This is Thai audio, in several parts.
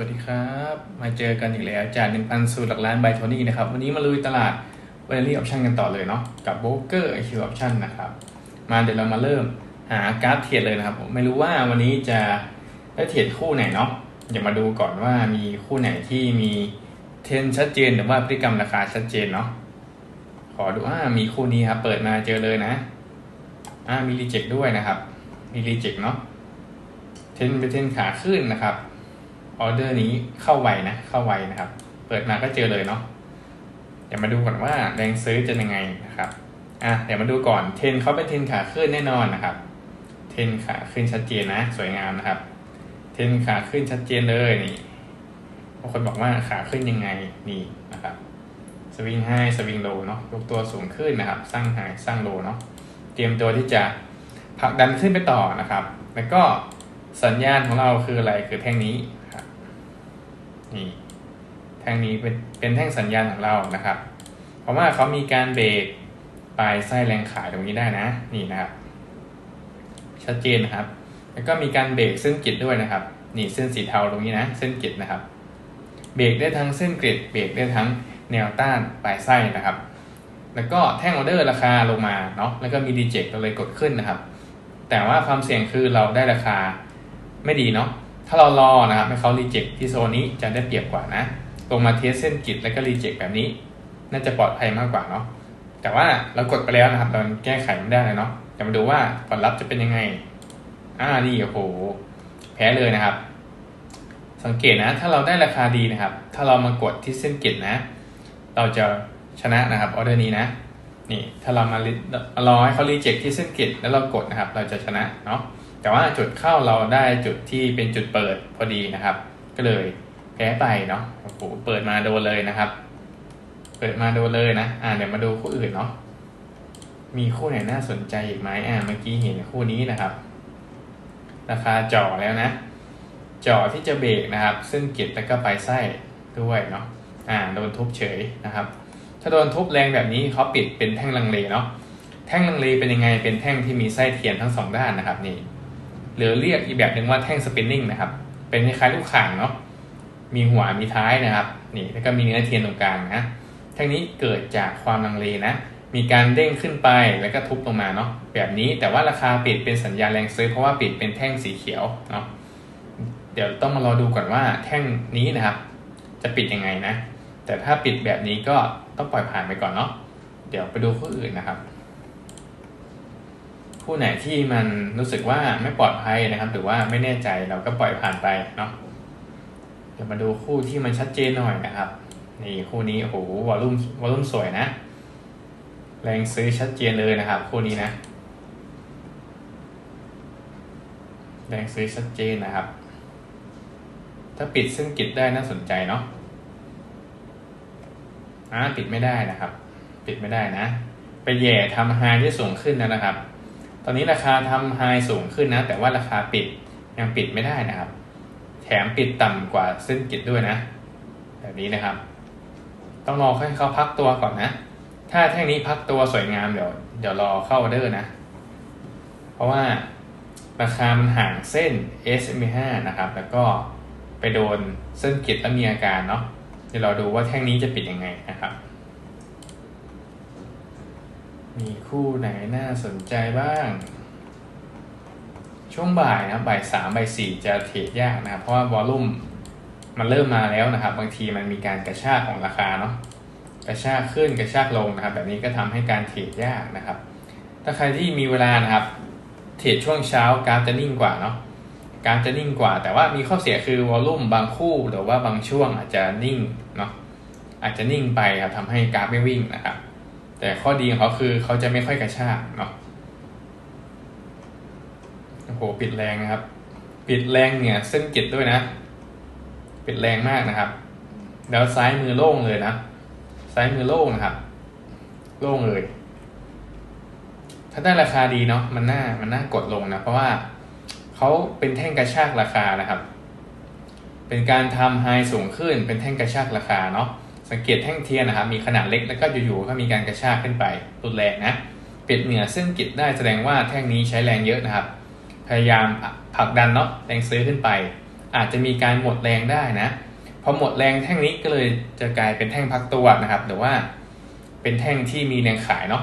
วัสดีครับ มาเจอกันอีกแล้วจาก1,000 สูตรหลักล้านบายโทนี่นะครับ วันนี้มาลุยตลาด v a l u e Option กันต่อเลยเนาะกับโบรกเกอร์ IQ Option นะครับ มาเดี๋ยวเรามาเริ่มหากราฟเทรดเลยนะครับผมไม่รู้ว่าวันนี้จะได้เทรดคู่ไหนเนาะอย่ามาดูก่อนว่ามีคู่ไหนที่มีเทรนชัดเจนหรือว่าพฤติกรรมราคาชัดเจนเนาะขอดูว่ามีคู่นี้ครับเปิดมาเจอเลยนะอ่ามีรีเจ็คด้วยนะครับ มีรีเจ็คเนาะเทรนเป็นเทรนขาขึ้นนะครับ ออเดอร์นี้เข้าไวนะ เข้าไวนะครับ เปิดมาก็เจอเลยเนาะเดี๋ยวมาดูก่อนว่าแรงซื้อจะยังไงนะครับอะเดี๋ยวมาดูก่อนเทนเขาเป็นเทนขาขึ้นแน่นอนนะครับ เทนขาขึ้นชัดเจนนะ สวยงามนะครับ เทนขาขึ้นชัดเจนเลยนี่บางคนบอกว่าขาขึ้นยังไงนี่นะครับสวิงไฮสวิงโลเนาะยกตัวสูงขึ้นนะครับ สร้างไฮสร้างโลเนาะเตรียมตัวที่จะผลักดันขึ้นไปต่อนะครับ แล้วก็สัญญาณของเราคืออะไรคือแท่งนี้ นี่แท่งนี้เป็นเป็นแท่งสัญญาณของเรานะครับ เพราะว่าเขามีการเบรกปลายไส้แรงขายตรงนี้ได้นะนี่นะครับ ชัดเจนนะครับ แล้วก็มีการเบรกเส้นกริดด้วยนะครับ นี่เส้นสีเทาตรงนี้นะ เส้นกริดนะครับ เบรกได้ทั้งเส้นกริดเบรกได้ทั้งแนวต้านปลายไส้นะครับ แล้วก็แท่งออเดอร์ราคาลงมาเนาะแล้วก็มีดีเจกเราเลยกดขึ้นนะครับ แต่ว่าความเสี่ยงคือเราได้ราคาไม่ดีเนาะ ถ้าเรารอนะครับให้เขารีเจ็คที่โซนนี้จะได้เปรียบกว่านะ ลงมาเทสเส้นกิดแล้วก็รีเจ็คแบบนี้ น่าจะปลอดภัยมากกว่าเนาะ แต่ว่าเรากดไปแล้วนะครับเราแก้ไขไม่ได้เลยเนาะจะมาดูว่าผลลัพธ์จะเป็นยังไง อ่า นี่โอ้โห แพ้เลยนะครับ สังเกตนะ ถ้าเราได้ราคาดีนะครับ ถ้าเรามากดที่เส้นกิดนะ เราจะชนะนะครับออเดอร์นี้นะ นี่ ถ้าเรามารอให้เขารีเจ็คที่เส้นกิดแล้วเรากดนะครับ เราจะชนะเนาะ แต่ว่าจุดเข้าเราได้จุดที่เป็นจุดเปิดพอดีนะครับ ก็เลยแพ้ไปเนาะโอ้โหเปิดมาโดนเลยนะครับ เปิดมาโดนเลยนะอ่าเดี๋ยวมาดูคู่อื่นเนาะมีคู่ไหนน่าสนใจอีกไหมอ่าเมื่อกี้เห็นคู่นี้นะครับ ราคาจ่อแล้วนะจ่อที่จะเบรกนะครับ ซึ่งเก็บแล้วก็ไปไส้ด้วยเนาะอ่าโดนทุบเฉยนะครับ ถ้าโดนทุบแรงแบบนี้เขาปิดเป็นแท่งลังเลเนาะแท่งลังเลเป็นยังไงเป็นแท่งที่มีไส้เทียนทั้งสองด้านนะครับนี่ หรือเรียกอีกแบบหนึ่งว่าแท่งสปินนิ่งนะครับ เป็นคล้ายๆลูกข่างเนาะมีหัวมีท้ายนะครับนี่แล้วก็มีเนื้อเทียนตรงกลางนะแท่งนี้เกิดจากความลังเลนะ มีการเด้งขึ้นไปแล้วก็ทุบลงมาเนาะแบบนี้แต่ว่าราคาปิดเป็นสัญญาณแรงซื้อเพราะว่าปิดเป็นแท่งสีเขียวเนาะเดี๋ยวต้องมารอดูก่อนว่าแท่งนี้นะครับ จะปิดยังไงนะ แต่ถ้าปิดแบบนี้ก็ต้องปล่อยผ่านไปก่อนเนาะเดี๋ยวไปดูคู่อื่นนะครับ คู่ไหนที่มันรู้สึกว่าไม่ปลอดภัยนะครับ หรือว่าไม่แน่ใจเราก็ปล่อยผ่านไปเนาะเดี๋ยวมาดูคู่ที่มันชัดเจนหน่อยนะครับนี่คู่นี้โอ้โหวอลุ่มวอลลุ่มสวยนะ แรงซื้อชัดเจนเลยนะครับ คู่นี้นะ แรงซื้อชัดเจนนะครับ ถ้าปิดซึ่งกิจได้น่าสนใจเนาะอ่าปิดไม่ได้นะครับ ปิดไม่ได้นะ ไปแย่ทำไฮที่สูงขึ้นนะครับ ตอนนี้ราคาทำไฮสูงขึ้นนะ แต่ว่าราคาปิดยังปิดไม่ได้นะครับ แถมปิดต่ำกว่าเส้นกิจด้วยนะ แบบนี้นะครับ ต้องรอให้เขาพักตัวก่อนนะ ถ้าแท่งนี้พักตัวสวยงามเดี๋ยวเดี๋ยวรอเข้าออเดอร์นะ เพราะว่าราคามันห่างเส้น SMA5 นะครับ แล้วก็ไปโดนเส้นกิจแล้วมีอาการเนาะเดี๋ยวเราดูว่าแท่งนี้จะปิดยังไงนะครับ มีคู่ไหนน่าสนใจบ้าง ช่วงบ่ายนะบ่ายสามบ่ายสี่จะเทรดยากนะเพราะว่าวอลลุ่มมันเริ่มมาแล้วนะครับ บางทีมันมีการกระชากของราคาเนาะกระชากขึ้นกระชากลงนะครับ แบบนี้ก็ทำให้การเทรดยากนะครับ ถ้าใครที่มีเวลานะครับ เทรดช่วงเช้ากราฟจะนิ่งกว่าเนาะกราฟจะนิ่งกว่า แต่ว่ามีข้อเสียคือวอลลุ่มบางคู่หรือว่าบางช่วงอาจจะนิ่งเนาะอาจจะนิ่งไปครับทำให้กราฟไม่วิ่งนะครับ แต่ข้อดีของเขาคือเขาจะไม่ค่อยกระชากเนาะโอ้โหปิดแรงนะครับ ปิดแรงเนี่ย เส้นกิดด้วยนะ ปิดแรงมากนะครับ แล้วซ้ายมือโล่งเลยนะซ้ายมือโล่งนะครับ โล่งเลย ถ้าได้ราคาดีเนาะมันน่ามันน่ากดลงนะเพราะว่าเขาเป็นแท่งกระชากราคานะครับ เป็นการทำไฮสูงขึ้นเป็นแท่งกระชากราคาเนาะ สังเกตแท่งเทียนนะครับมีขนาดเล็กแล้วก็อยู่ๆก็มีการกระชากขึ้นไปรุนแรงนะปิดเหนือเส้นกิดได้แสดงว่าแท่งนี้ใช้แรงเยอะนะครับ พยายามผลักดันเนาะแรงซื้อขึ้นไป อาจจะมีการหมดแรงได้นะพอหมดแรงแท่งนี้ก็เลยจะกลายเป็นแท่งพักตัวนะครับหรือว่าเป็นแท่งที่มีแรงขายเนาะ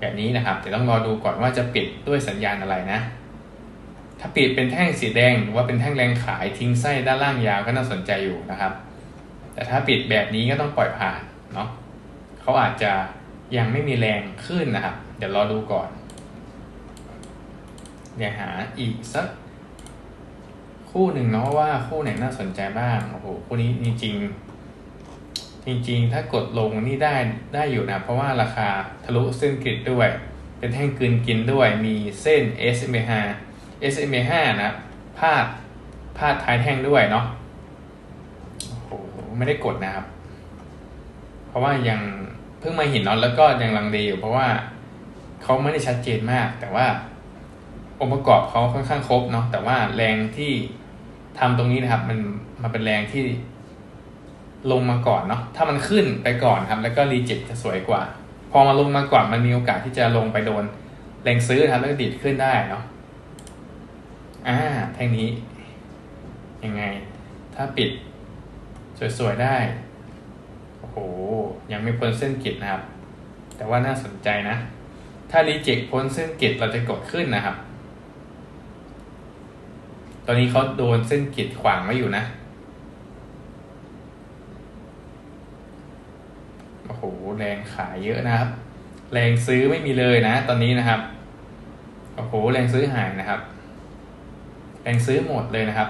แบบนี้นะครับแต่ต้องรอดูก่อนว่าจะปิดด้วยสัญญาณอะไรนะ ถ้าปิดเป็นแท่งสีแดงหรือว่าเป็นแท่งแรงขายทิ้งไส้ด้านล่างยาวก็น่าสนใจอยู่นะครับ แต่ถ้าปิดแบบนี้ก็ต้องปล่อยผ่านเนาะเขาอาจจะยังไม่มีแรงขึ้นนะครับ เดี๋ยวรอดูก่อนเดี๋ยวหาอีกสักคู่หนึ่งเนาะว่าคู่ไหนน่าสนใจบ้างโอ้โหคู่นี้จริงจริง ๆ ถ้ากดลงนี่ได้ได้อยู่นะ เพราะว่าราคาทะลุเส้นกริดด้วย เป็นแท่งกืนกินด้วยมีเส้น SMA5 SMA5 นะพาดพาดท้ายแท่งด้วยเนาะ ไม่ได้กดนะครับ เพราะว่ายังเพิ่งมาเห็นเนาะแล้วก็ยังลังเลอยู่เพราะว่าเขาไม่ได้ชัดเจนมาก แต่ว่าองค์ประกอบเขาค่อนข้างครบเนาะแต่ว่าแรงที่ทำตรงนี้นะครับ มันมันเป็นแรงที่ลงมาก่อนเนาะถ้ามันขึ้นไปก่อนครับ แล้วก็รีเจ็คจะสวยกว่า พอมาลงมาก่อนมันมีโอกาสที่จะลงไปโดนแรงซื้อครับแล้วก็ดีดขึ้นได้เนาะอ่าแท่งนี้ยังไง ถ้าปิด สวยๆได้ โอ้โห ยังไม่พ้นเส้นกิจนะครับ แต่ว่าน่าสนใจนะ ถ้ารีเจ็คพ้นเส้นกิจเราจะกดขึ้นนะครับ ตอนนี้เขาโดนเส้นกิจขวางไว้อยู่นะ โอ้โห แรงขายเยอะนะครับ แรงซื้อไม่มีเลยนะ ตอนนี้นะครับ โอ้โห แรงซื้อหายนะครับ แรงซื้อหมดเลยนะครับ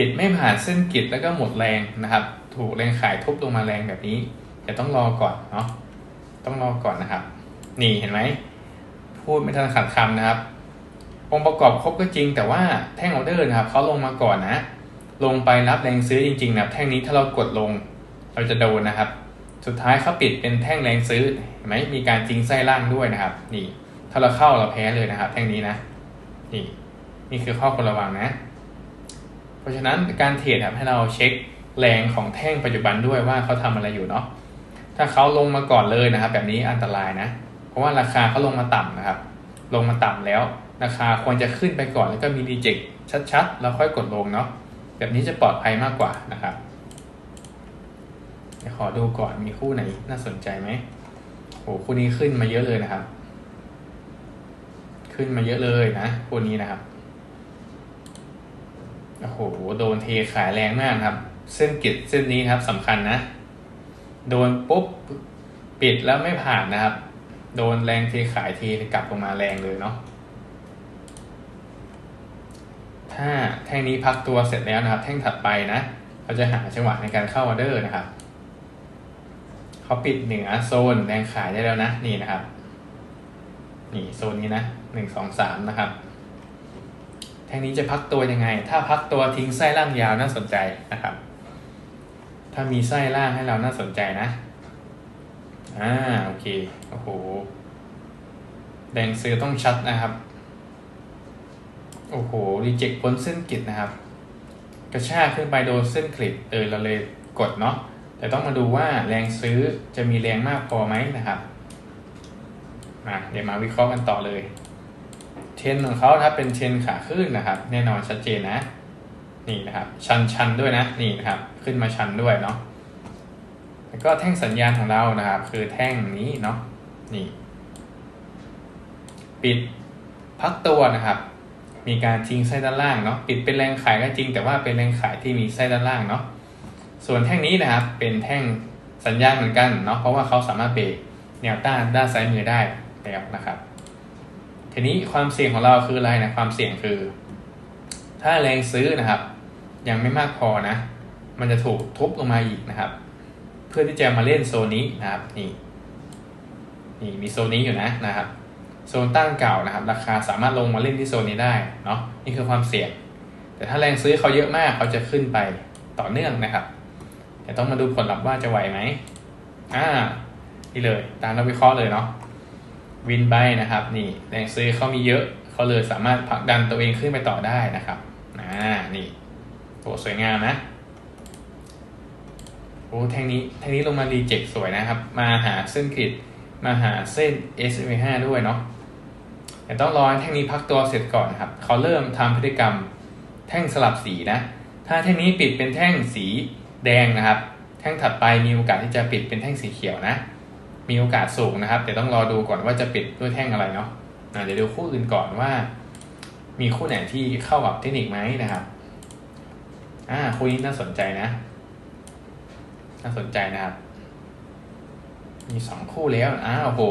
ปิดไม่ผ่านเส้นกิจแล้วก็หมดแรงนะครับ ถูกแรงขายทุบลงมาแรงแบบนี้แต่ต้องรอก่อนเนาะต้องรอก่อนนะครับ นี่เห็นไหมพูดไม่ทันขัดคำนะครับองค์ประกอบครบก็จริง แต่ว่าแท่งออเดอร์นะครับเขาลงมาก่อนนะ ลงไปรับแรงซื้อจริงๆนะแท่งนี้ถ้าเรากดลง เราจะโดนนะครับ สุดท้ายเขาปิดเป็นแท่งแรงซื้อเห็นไหมมีการจริงไส้ล่างด้วยนะครับ นี่ ถ้าเราเข้าเราแพ้เลยนะครับ แท่งนี้นะ นี่ นี่คือข้อควรระวังนะ ราะฉะนั้นการเทรดครับให้เราเช็คแรงของแท่งปัจจุบันด้วยว่าเขาทำอะไรอยู่เนาะถ้าเขาลงมาก่อนเลยนะครับ แบบนี้อันตรายนะ เพราะว่าราคาเขาลงมาต่ำนะครับ ลงมาต่ำแล้ว ราคาควรจะขึ้นไปก่อนแล้วก็มีดีเจกชัดๆแล้วค่อยกดลงเนาะแบบนี้จะปลอดภัยมากกว่านะครับเดี๋ยวขอดูก่อนมีคู่ไหนน่าสนใจไหมโอ้คู่นี้ขึ้นมาเยอะเลยนะครับ ขึ้นมาเยอะเลยนะคู่นี้นะครับ โอ้โหโดนเทขายแรงมากครับ เส้นกิดเส้นนี้ครับสำคัญนะ โดนปุ๊บปิดแล้วไม่ผ่านนะครับ โดนแรงเทขายเทกลับลงมาแรงเลยเนาะถ้าแท่งนี้พักตัวเสร็จแล้วนะครับ แท่งถัดไปนะ เราจะหาจังหวะในการเข้าออเดอร์นะครับเขาปิดเหนือโซนแรงขายได้แล้วนะนี่นะครับ นี่โซนนี้นะหนึ่งสองสามนะครับ แท่งนี้จะพักตัวยังไง ถ้าพักตัวทิ้งไส้ล่างยาวน่าสนใจนะครับ ถ้ามีไส้ล่างให้เราน่าสนใจนะอ่าโอเคโอ้โหแดงซื้อต้องชัดนะครับ โอ้โหรีเจ็คพ้นเส้นกิดนะครับ กระชากขึ้นไปโดนเส้นคลิปเออเราเลยกดเนาะแต่ต้องมาดูว่าแรงซื้อจะมีแรงมากพอไหมนะครับมาเดี๋ยวมาวิเคราะห์กันต่อเลย เทรนของเขาครับเป็นเทรนขาขึ้นนะครับ แน่นอนชัดเจนนะนี่นะครับชันชันด้วยนะนี่นะครับขึ้นมาชันด้วยเนาะแล้วก็แท่งสัญญาณของเรานะครับ คือแท่งนี้เนาะนี่ ปิดพักตัวนะครับ มีการทิ้งไส้ด้านล่างเนาะปิดเป็นแรงขายก็จริง แต่ว่าเป็นแรงขายที่มีไส้ด้านล่างเนาะส่วนแท่งนี้นะครับ เป็นแท่งสัญญาณเหมือนกันเนาะเพราะว่าเขาสามารถเบรกแนวต้านด้านซ้ายมือได้แล้วนะครับ ทีนี้ความเสี่ยงของเราคืออะไรนะความเสี่ยงคือ ถ้าแรงซื้อนะครับ ยังไม่มากพอนะ มันจะถูกทุบลงมาอีกนะครับ เพื่อที่จะมาเล่นโซนนี้นะครับนี่นี่มีโซนนี้อยู่นะนะครับโซนตั้งเก่านะครับ ราคาสามารถลงมาเล่นที่โซนนี้ได้เนาะนี่คือความเสี่ยง แต่ถ้าแรงซื้อเขาเยอะมากเขาจะขึ้นไปต่อเนื่องนะครับ แต่ต้องมาดูผลลัพธ์ว่าจะไหวไหมอ่านี่เลยตามเราวิเคราะห์เลยเนาะ วินไปนะครับ นี่แรงซื้อเขามีเยอะเขาเลยสามารถผลักดันตัวเองขึ้นไปต่อได้นะครับอ่านี่โหสวยงามนะโอ้แท่งนี้แท่งนี้ลงมารีเจ็คสวยนะครับ มาหาเส้นกริดมาหาเส้น SMA5 ด้วยเนาะแต่ต้องรอให้แท่งนี้พักตัวเสร็จก่อนนะครับเขาเริ่มทำพฤติกรรมแท่งสลับสีนะ ถ้าแท่งนี้ปิดเป็นแท่งสีแดงนะครับ แท่งถัดไปมีโอกาสที่จะปิดเป็นแท่งสีเขียวนะ มีโอกาสสูงนะครับ แต่ต้องรอดูก่อนว่าจะปิดด้วยแท่งอะไรเนาะะเดี๋ยวดูคู่อื่นก่อนว่า มีคู่ไหนที่เข้ากับเทคนิคไหมนะครับ อ่าคู่นี้น่าสนใจนะ น่าสนใจนะครับ มีสองคู่แล้วอ้าวโห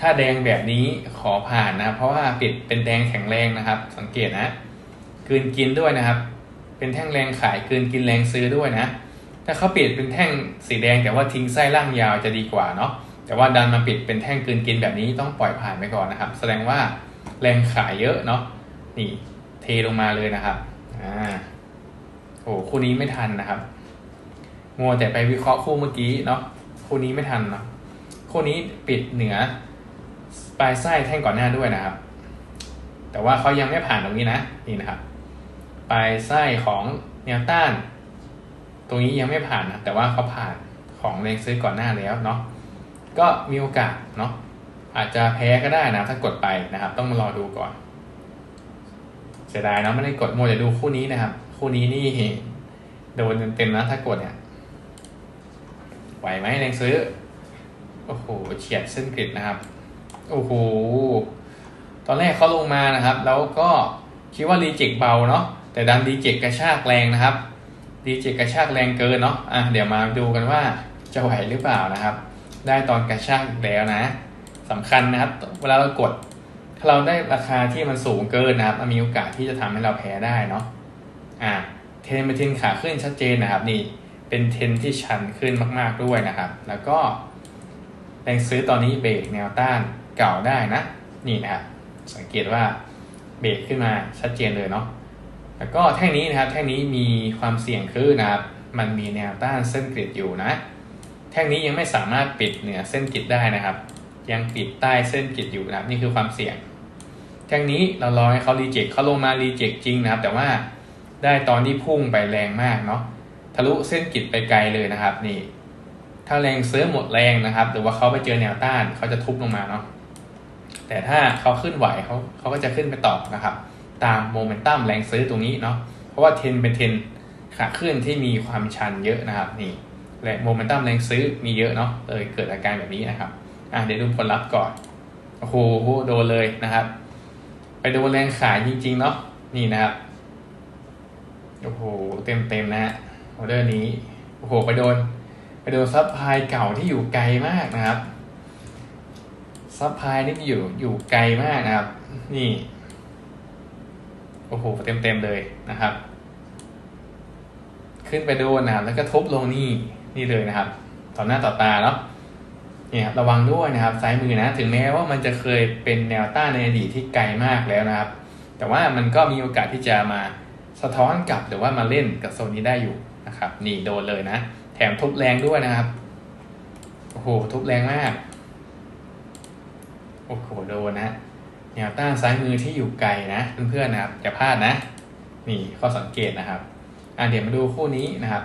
ถ้าแดงแบบนี้ขอผ่านนะครับเพราะว่าปิดเป็นแดงแข็งแรงนะครับ สังเกตนะกลืนกินด้วยนะครับ เป็นแท่งแรงขายกลืนกินแรงซื้อด้วยนะ ถ้าเขาปิดเป็นแท่งสีแดงแต่ว่าทิ้งไส้ล่างยาวจะดีกว่าเนาะแต่ว่าดันมาปิดเป็นแท่งกลืนกินแบบนี้ต้องปล่อยผ่านไปก่อนนะครับ แสดงว่าแรงขายเยอะเนาะนี่เทลงมาเลยนะครับอ่าโอ้คู่นี้ไม่ทันนะครับมัวแต่ไปวิเคราะห์คู่เมื่อกี้เนาะคู่นี้ไม่ทันเนาะคู่นี้ปิดเหนือปลายไส้แท่งก่อนหน้าด้วยนะครับ แต่ว่าเขายังไม่ผ่านตรงนี้นะนี่นะครับ ปลายไส้ของแนวต้าน รงนี้ยังไม่ผ่านนะแต่ว่าเขาผ่านของแรงซื้อก่อนหน้าแล้วเนาะก็มีโอกาสเนาะอาจจะแพ้ก็ได้นะถ้ากดไปนะครับ ต้องมารอดูก่อน เสียดายเนาะไม่ได้กดโมจะดูคู่นี้นะครับ คู่นี้นี่โดนเต็มๆนะถ้ากดเนี่ยไหวไหมแรงซื้อโอ้โหเฉียดเส้นกริดนะครับ โอ้โหตอนแรกเขาลงมานะครับ แล้วก็คิดว่ารีเจ็คเบาเนาะแต่ดันรีเจ็คกระชากแรงนะครับ รีเจกระชากแรงเกินเนาะอะเดี๋ยวมาดูกันว่าจะไหวหรือเปล่านะครับ ได้ตอนกระชากแล้วนะสำคัญนะครับ เวลาเรากด ถ้าเราได้ราคาที่มันสูงเกินนะครับมันมีโอกาสที่จะทำให้เราแพ้ได้เนาะอ่าเทรนเป็นเทนขาขึ้นชัดเจนนะครับ นี่เป็นเทรนที่ชันขึ้นมากๆด้วยนะครับ แล้วก็แรงซื้อตอนนี้เบรกแนวต้านเก่าได้นะ นี่นะครับสังเกตว่าเบรกขึ้นมาชัดเจนเลยเนาะ แล้วก็แท่งนี้นะครับแท่งนี้มีความเสี่ยงคือนะครับมันมีแนวต้านเส้นกริดอยู่นะ แท่งนี้ยังไม่สามารถปิดเหนือเส้นกริดได้นะครับ ยังปิดใต้เส้นกริดอยู่นะครับนี่คือความเสี่ยง แท่งนี้เรารอให้เขารีเจ็คเขาลงมารีเจ็คจริงนะครับ แต่ว่าได้ตอนที่พุ่งไปแรงมากเนาะทะลุเส้นกริดไปไกลเลยนะครับนี่ ถ้าแรงซื้อหมดแรงนะครับ หรือว่าเขาไปเจอแนวต้านเขาจะทุบลงมาเนาะแต่ถ้าเขาขึ้นไหวเขาเขาก็จะขึ้นไปต่อนะครับ ตามโมเมนตัมแรงซื้อตรงนี้เนาะเพราะว่าเทนเป็นเทนขาขึ้นที่มีความชันเยอะนะครับนี่และโมเมนตัมแรงซื้อมีเยอะเนาะเลยเกิดอาการแบบนี้นะครับอะเดี๋ยวดูผลลัพธ์ก่อนโอ้โหโดนเลยนะครับ ไปโดนแรงขายจริงๆเนาะนี่นะครับโอ้โหเต็มเต็มๆนะฮะออเดอร์นี้โอ้โหไปโดน ไปโดนซับพลายเก่าที่อยู่ไกลมากนะครับซับพลายนี่อยู่อยู่ไกลมากนะครับ นี่ โอ้โหเต็มเต็มๆเลยนะครับ ขึ้นไปโดนนะครับแล้วก็ทบลงนี่นี่เลยนะครับ ต่อหน้าต่อตาเนาะเนี่ยระวังด้วยนะครับซ้ายมือนะ ถึงแม้ว่ามันจะเคยเป็นแนวต้านในอดีตที่ไกลมากแล้วนะครับ แต่ว่ามันก็มีโอกาสที่จะมาสะท้อนกลับหรือว่ามาเล่นกับโซนนี้ได้อยู่นะครับ นี่โดนเลยนะ แถมทุบแรงด้วยนะครับโอ้โหทุบแรงมากโอ้โหโดนนะ แนวต้านซ้ายมือที่อยู่ไกลนะเพื่อนๆนะครับอย่าพลาดนะ นี่ข้อสังเกตนะครับอะเดี๋ยวมาดูคู่นี้นะครับ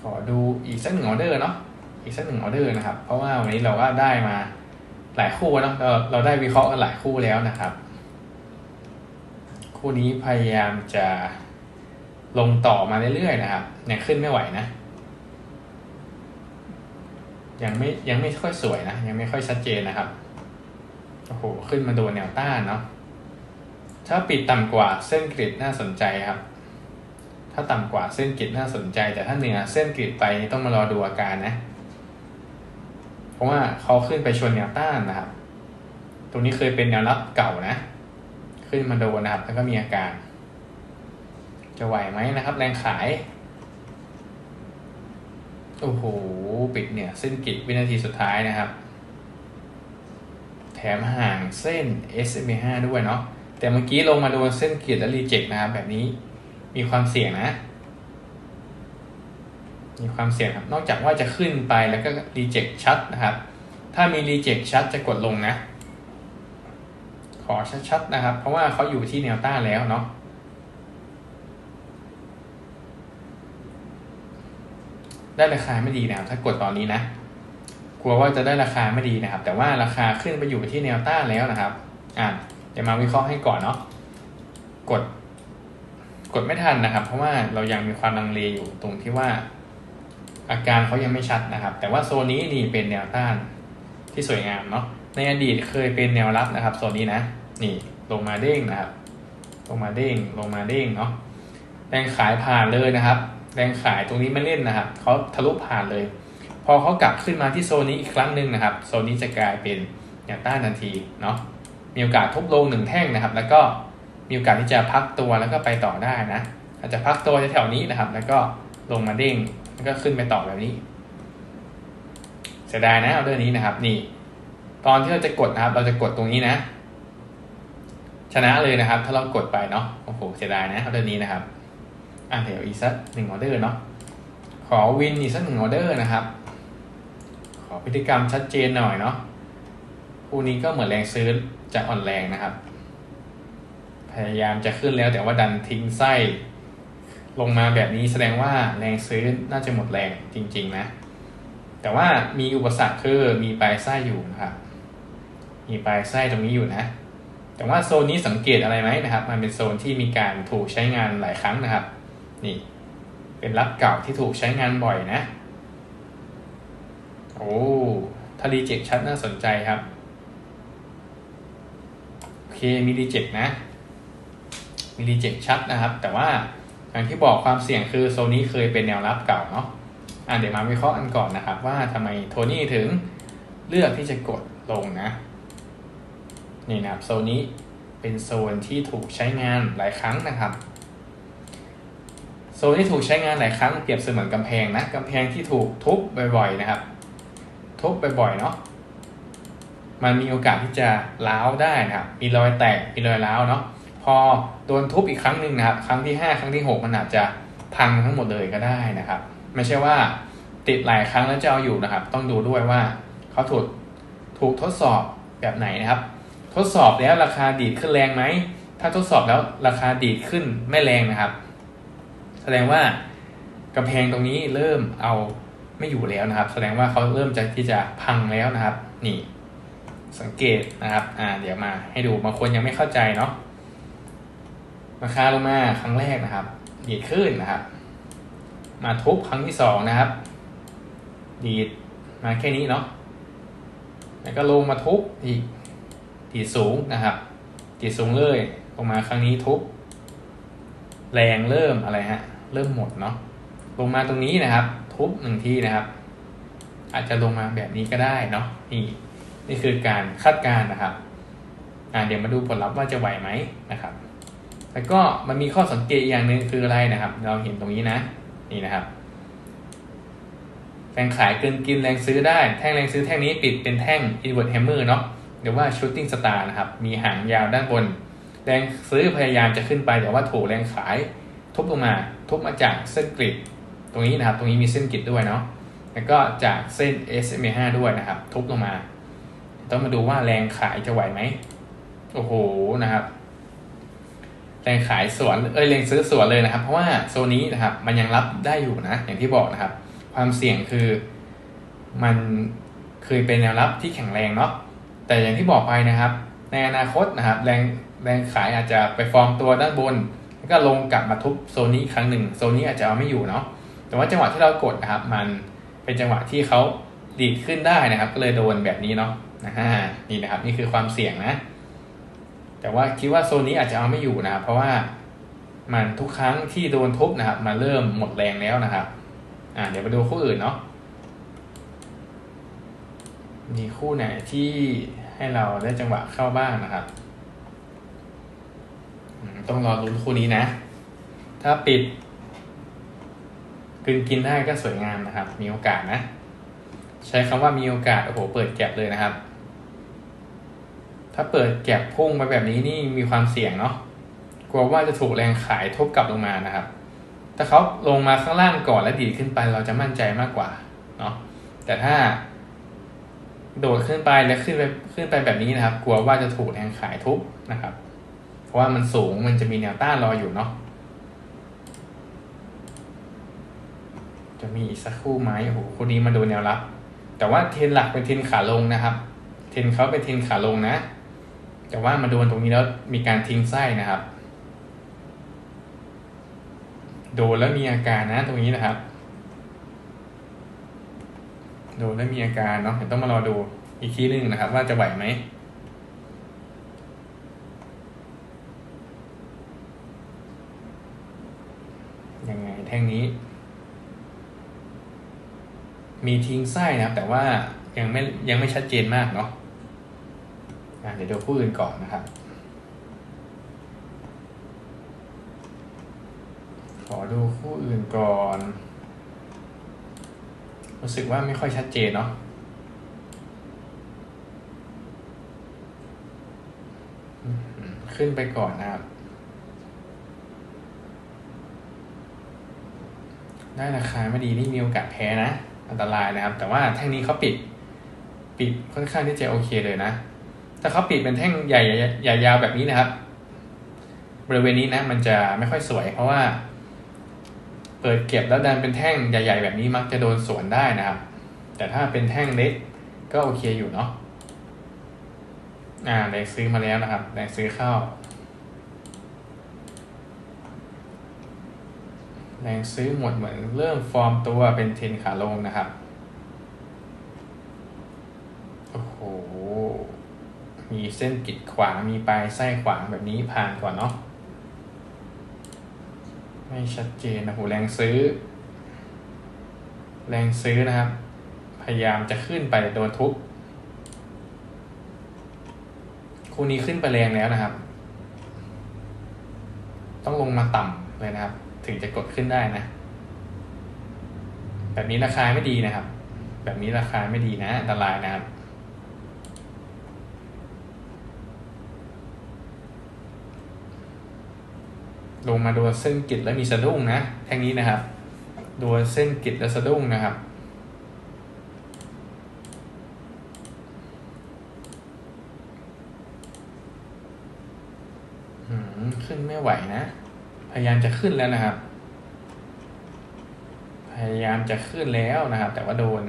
ขอดูอีกสักหนึ่งออเดอร์เนาะอีกสักหนึ่งออเดอร์นะครับ เพราะว่าวันนี้เราก็ได้มาหลายคู่เนาะเราเราได้วิเคราะห์กันหลายคู่แล้วนะครับ คู่นี้พยายามจะลงต่อมาเรื่อยๆนะครับยังขึ้นไม่ไหวนะยังไม่ยังไม่ค่อยสวยนะ ยังไม่ค่อยชัดเจนนะครับ อ้โหขึ้นมาโดนแนวต้านเนาะถ้าปิดต่ำกว่าเส้นกริดน่าสนใจครับ ถ้าต่ำกว่าเส้นกริดน่าสนใจ แต่ถ้าเหนือเส้นกริดไปต้องมารอดูอาการนะ เพราะว่าเขาขึ้นไปชนแนวต้านนะครับ ตรงนี้เคยเป็นแนวรับเก่านะ ขึ้นมาโดนนะครับ แล้วก็มีอาการ จะไหวไหมนะครับ แรงขาย โอ้โห ปิดเนี่ย เส้นกริดวินาทีสุดท้ายนะครับ มห่างเส้น SMA 5ด้วยเนาะแต่เมื่อกี้ลงมาโดนเส้นกริดและรีเจ็คนะครับแบบนี้มีความเสี่ยงนะ มีความเสี่ยงครับ นอกจากว่าจะขึ้นไปแล้วก็รีเจ็คชัดนะครับ ถ้ามีรีเจ็คชัดจะกดลงนะ ขอชัดๆนะครับ เพราะว่าเขาอยู่ที่แนวต้านแล้วเนาะได้ราคาไม่ดีนะถ้ากดตอนนี้นะ กลัวว่าจะได้ราคาไม่ดีนะครับ แต่ว่าราคาขึ้นไปอยู่ที่แนวต้านแล้วนะครับอะเดี๋ยวมาวิเคราะห์ให้ก่อนเนาะกด กดไม่ทันนะครับ เพราะว่าเรายังมีความลังเลอยู่ตรงที่ว่า อาการเขายังไม่ชัดนะครับ แต่ว่าโซนนี้นี่เป็นแนวต้านที่สวยงามเนาะในอดีตเคยเป็นแนวรับนะครับโซนนี้นะ นี่ลงมาเด้งนะครับ ลงมาเด้งลงมาเด้งเนาะแรงขายผ่านเลยนะครับ แรงขายตรงนี้ไม่เล่นนะครับเขาทะลุผ่านเลย พอเขากลับขึ้นมาที่โซนนี้อีกครั้งหนึ่งนะครับ โซนนี้จะกลายเป็นแนวต้านทันทีเนาะมีโอกาสทุบลงหนึ่งแท่งนะครับ แล้วก็มีโอกาสที่จะพักตัวแล้วก็ไปต่อได้นะอาจจะพักตัวแถวๆนี้นะครับ แล้วก็ลงมาเด้งแล้วก็ขึ้นไปต่อแบบนี้เสียดายนะเอาเรื่องนี้นะครับ นี่ ตอนที่เราจะกดนะครับ เราจะกดตรงนี้นะ ชนะเลยนะครับ ถ้าเรากดไปเนาะโอ้โหเสียดายนะเอาเรื่องนี้นะครับอะเดี๋ยวอีกสักหนึ่งออเดอร์เนาะขอวินอีกสักหนึ่งออเดอร์นะครับ อพฤติกรรมชัดเจนหน่อยเนาะคู่นี้ก็เหมือนแรงซื้อจะอ่อนแรงนะครับ พยายามจะขึ้นแล้วแต่ว่าดันทิ้งไส้ ลงมาแบบนี้แสดงว่าแรงซื้อน่าจะหมดแรงจริง ๆ นะ แต่ว่ามีอุปสรรคคือมีปลายไส้อยู่นะครับมีปลายไส้ตรงนี้อยู่นะ แต่ว่าโซนนี้สังเกตอะไรไหมนะครับ มันเป็นโซนที่มีการถูกใช้งานหลายครั้งนะครับ นี่ เป็นรับเก่าที่ถูกใช้งานบ่อยนะ โอ้ถ้ารีเจ็คชัดน่าสนใจครับ โอเค มีรีเจ็คนะ มีรีเจ็คชัดนะครับ แต่ว่าอย่างที่บอกความเสี่ยงคือโซนนี้เคยเป็นแนวรับเก่าเนาะอะเดี๋ยวมาวิเคราะห์กันก่อนนะครับ ว่าทำไมโทนี่ถึงเลือกที่จะกดลงนะ นี่นะครับโซนนี้เป็นโซนที่ถูกใช้งานหลายครั้งนะครับโซนที่ถูกใช้งานหลายครั้งเปรียบเสมือนกำแพงนะกำแพงที่ถูกทุบบ่อยๆนะครับ ทุบบ่อยๆเนาะมันมีโอกาสที่จะร้าวได้นะครับ มีรอยแตก มีรอยร้าวเนาะ พอโดนทุบอีกครั้งหนึ่งนะครับ ครั้งที่ 5 ครั้งที่ 6 มันอาจจะพังทั้งหมดเลยก็ได้นะครับ ไม่ใช่ว่าติดหลายครั้งแล้วจะเอาอยู่นะครับ ต้องดูด้วยว่าเขาถูกถูกทดสอบแบบไหนนะครับ ทดสอบแล้วราคาดีดขึ้นแรงไหม ถ้าทดสอบแล้วราคาดีดขึ้นไม่แรงนะครับ แสดงว่ากำแพงตรงนี้เริ่มเอา ไม่อยู่แล้วนะครับ แสดงว่าเขาเริ่มจะที่จะพังแล้วนะครับ นี่ สังเกตนะครับ อ่า เดี๋ยวมาให้ดูบางคนยังไม่เข้าใจเนาะราคาลงมาครั้งแรกนะครับ ดีดขึ้นนะครับ มาทุบครั้งที่สองนะครับ ดีดมาแค่นี้เนาะแล้วก็ลงมาทุบอีกดีดสูงนะครับ ดีดสูงเลยลงมาครั้งนี้ทุบแรงเริ่มอะไรฮะ เริ่มหมดเนาะลงมาตรงนี้นะครับ ทุบหนึ่งที่นะครับ อาจจะลงมาแบบนี้ก็ได้เนาะนี่นี่คือการคาดการณ์นะครับอ่าเดี๋ยวมาดูผลลัพธ์ว่าจะไหวไหมนะครับ แล้วก็มันมีข้อสังเกตอีกอย่างหนึ่งคืออะไรนะครับ เราเห็นตรงนี้นะ นี่นะครับแรงขายเกินกินแรงซื้อได้ แท่งแรงซื้อแท่งนี้ปิดเป็นแท่ง inward hammer เนาะหรือว่า shooting star นะครับ มีหางยาวด้านบน แรงซื้อพยายามจะขึ้นไปแต่ว่าถูกแรงขาย ทุบลงมา ทุบมาจากเส้นกริด ตรงนี้นะครับ ตรงนี้มีเส้นกิดด้วยเนาะแล้วก็จากเส้น SMA5 ด้วยนะครับ ทุบลงมา ต้องมาดูว่าแรงขายจะไหวไหมโอ้โหนะครับ แรงขายสวนเอ้ยแรงซื้อสวนเลยนะครับ เพราะว่าโซนนี้นะครับ มันยังรับได้อยู่นะ อย่างที่บอกนะครับ ความเสี่ยงคือมันเคยเป็นแนวรับที่แข็งแรงเนาะแต่อย่างที่บอกไปนะครับ ในอนาคตนะครับ แรงแรงขายอาจจะไปฟอร์มตัวด้านบน แล้วก็ลงกลับมาทุบโซนนี้อีกครั้งหนึ่งโซนนี้อาจจะเอาไม่อยู่เนาะ แต่ว่าจังหวะที่เรากดนะครับ มันเป็นจังหวะที่เขาดีดขึ้นได้นะครับ ก็เลยโดนแบบนี้เนาะนะฮะนี่นะครับ นี่คือความเสี่ยงนะ แต่ว่าคิดว่าโซนนี้อาจจะเอาไม่อยู่นะครับ เพราะว่ามันทุกครั้งที่โดนทุบนะครับ มาเริ่มหมดแรงแล้วนะครับ อ่า เดี๋ยวมาดูคู่อื่นเนาะมีคู่ไหนที่ให้เราได้จังหวะเข้าบ้างนะครับต้องรอลุ้นคู่นี้นะ ถ้าปิด กลืนกินได้ก็สวยงามนะครับ มีโอกาสนะ ใช้คำว่ามีโอกาสโอ้โหเปิดแก็บเลยนะครับ ถ้าเปิดแก็บพุ่งไปแบบนี้นี่มีความเสี่ยงเนาะกลัวว่าจะถูกแรงขายทุบกลับลงมานะครับ ถ้าเขาลงมาข้างล่างก่อนแล้วดีดขึ้นไปเราจะมั่นใจมากกว่าเนาะแต่ถ้า โดดขึ้นไปแล้วขึ้นไปขึ้นไปแบบนี้นะครับ กลัวว่าจะถูกแรงขายทุบนะครับ เพราะว่ามันสูงมันจะมีแนวต้านรออยู่เนาะ จะมีอีกสักคู่ไหมโอ้โหคู่นี้มาดูแนวรับ แต่ว่าเทนหลักเป็นเทนขาลงนะครับ เทนเขาเป็นเทนขาลงนะ แต่ว่ามาโดนตรงนี้แล้วมีการทิ้งไส้นะครับโดนแล้วมีอาการนะตรงนี้นะครับโดนแล้วมีอาการเนาะเดี๋ยวต้องมารอดูอีกทีนึงนะครับ ว่าจะไหวไหมยังไงแท่งนี้ มีทิ้งไส้นะครับ แต่ว่ายังไม่ยังไม่ชัดเจนมากเนาะะเดี๋ยวดูคู่อื่นก่อนนะครับ ขอดูคู่อื่นก่อน รู้สึกว่าไม่ค่อยชัดเจนเนาะขึ้นไปก่อนนะครับ ได้ราคาไม่ดีนี่มีโอกาสแพ้นะ อันตรายนะครับ แต่ว่าแท่งนี้เขาปิด ปิดค่อนข้างที่จะโอเคเลยนะ ถ้าเขาปิดเป็นแท่งใหญ่ใหญ่ยาวแบบนี้นะครับ บริเวณนี้นะ มันจะไม่ค่อยสวย เพราะว่า เปิดเก็บแล้วดันเป็นแท่งใหญ่ ๆ แบบนี้มักจะโดนสวนได้นะครับ แต่ถ้าเป็นแท่งเล็กก็โอเคอยู่เนาะอ่าแรงซื้อมาแล้วนะครับแรงซื้อเข้า แรงซื้อหมดเหมือนเริ่มฟอร์มตัวเป็นเทรนขาลงนะครับ โอ้โห มีเส้นกิดขวางมีปลายไส้ขวางแบบนี้ผ่านก่อนเนาะ ไม่ชัดเจนนะโหแรงซื้อ แรงซื้อนะครับ พยายามจะขึ้นไปโดนทุบคู่นี้ขึ้นไปแรงแล้วนะครับ ต้องลงมาต่ำเลยนะครับ ถึงจะกดขึ้นได้นะ แบบนี้ราคาไม่ดีนะครับ แบบนี้ราคาไม่ดีนะอันตรายนะครับลงมาโดนเส้นกิดแล้วมีสะดุ้งนะแท่งนี้นะครับโดนเส้นกิดแล้วสะดุ้งนะครับ ขึ้นไม่ไหวนะ พยายามจะขึ้นแล้วนะครับ พยายามจะขึ้นแล้วนะครับ แต่ว่าโดน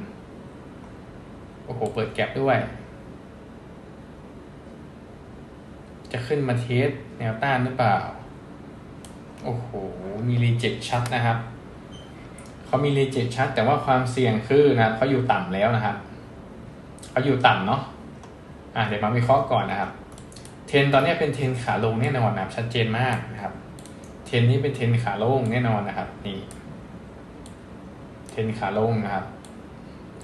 โอ้โห เปิดแก็บด้วย จะขึ้นมาเทสแนวต้านหรือเปล่า โอ้โห มีรีเจ็คชัดนะครับ เขามีรีเจ็คชัด แต่ว่าความเสี่ยงคือนะเขาอยู่ต่ำแล้วนะครับเขาอยู่ต่ำเนาะ อะเดี๋ยวมาวิเคราะห์ก่อนนะครับ เทนตอนนี้เป็นเทนขาลงแน่นอนนะครับชัดเจนมากนะครับ เทรนนี้เป็นเทรนขาลงแน่นอนนะครับ นี่ เทรนขาลงนะครับ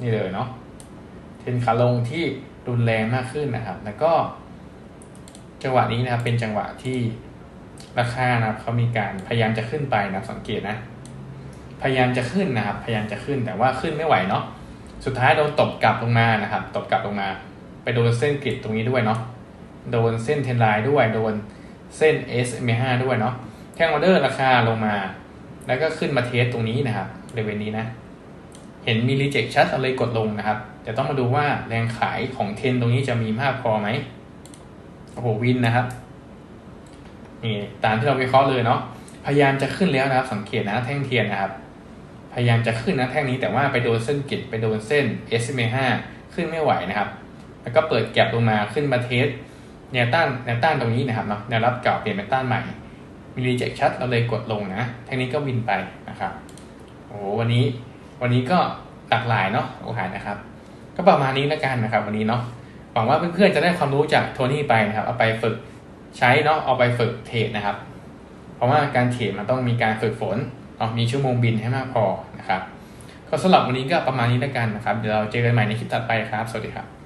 นี่เลยเนาะเทรนขาลงที่รุนแรงมากขึ้นนะครับ แล้วก็ จังหวะนี้นะครับ เป็นจังหวะที่ราคานะครับเขามีการพยายามจะขึ้นไปนะสังเกตนะ พยายามจะขึ้นนะครับ พยายามจะขึ้นแต่ว่าขึ้นไม่ไหวเนาะสุดท้ายโดนตบกลับลงมานะครับ ตบกลับลงมา ไปโดนเส้นกริดตรงนี้ด้วยเนาะโดนเส้นเทนไลน์ด้วยโดนเส้น SMA5 ด้วยเนาะ ท่งออเดอร์ราคาลงมา แล้วก็ขึ้นมาเทสตรงนี้นะครับบริเวณนี้นะ เห็นมีรีเจ็คชัดเอาเลยกดลงนะครับ แต่ต้องมาดูว่าแรงขายของเทนตรงนี้จะมีมากพอไหมโอ้โหวินนะครับนี่ตามที่เราวิเคราะห์เลยเนาะพยายามจะขึ้นแล้วนะครับ สังเกตนะแท่งเทียนนะครับ พยายามจะขึ้นนะแท่งนี้แต่ว่าไปโดนเส้นกิดไปโดนเส้น SMA5 ขึ้นไม่ไหวนะครับ แล้วก็เปิดแก็บลงมาขึ้นมาเทสแนวต้านแนวต้านตรงนี้นะครับเนาะแนวรับเก่าเปลี่ยนเป็นต้านใหม่ มีรีเจ็คชัดเราเลยกดลงนะแท่งนี้ก็วินไปนะครับโอ้วันนี้วันนี้ก็หลากหลายเนาะโอกาสนะครับ ก็ประมาณนี้แล้วกันนะครับ วันนี้เนาะหวังว่าเพื่อนๆจะได้ความรู้จากโทนี่ไปนะครับ เอาไปฝึกใช้เนาะเอาไปฝึกเทรดนะครับ เพราะว่าการเทรดมันต้องมีการฝึกฝนเนาะมีชั่วโมงบินให้มากพอนะครับ ก็สำหรับวันนี้ก็ประมาณนี้แล้วกันนะครับเดี๋ยวเราเจอกันใหม่ในคลิปถัดไปครับ สวัสดีครับ